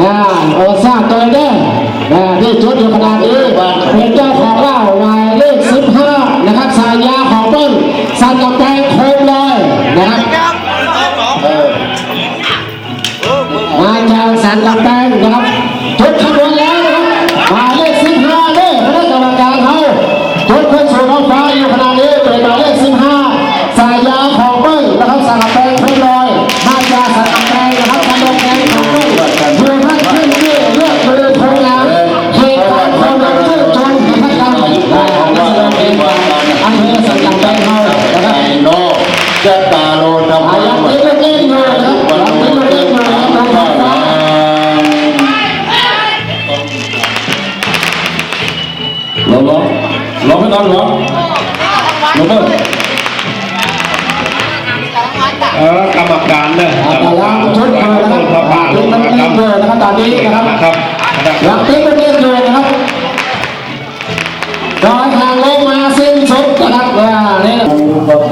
อ่าออสางตัวเด้อ่ที่จุดอยู่ขนาดนี้เป็นเจ้าของเล่าหมายเลข15นะครับสายยาของเปิ้ลสั่นกำแพงโคมเลยนะครับมาจากสันกำแพงนะครับทุกท่าน ร้องให้ก่อนร้องร้องเพิ่มเออกรรมการเนี่ยแต่ละชุดเบอร์นะครับพระป่าลชุดงมันนะคมีรับเบอร์นะครับตอนนี้นะครับนะครับรับติ๊ก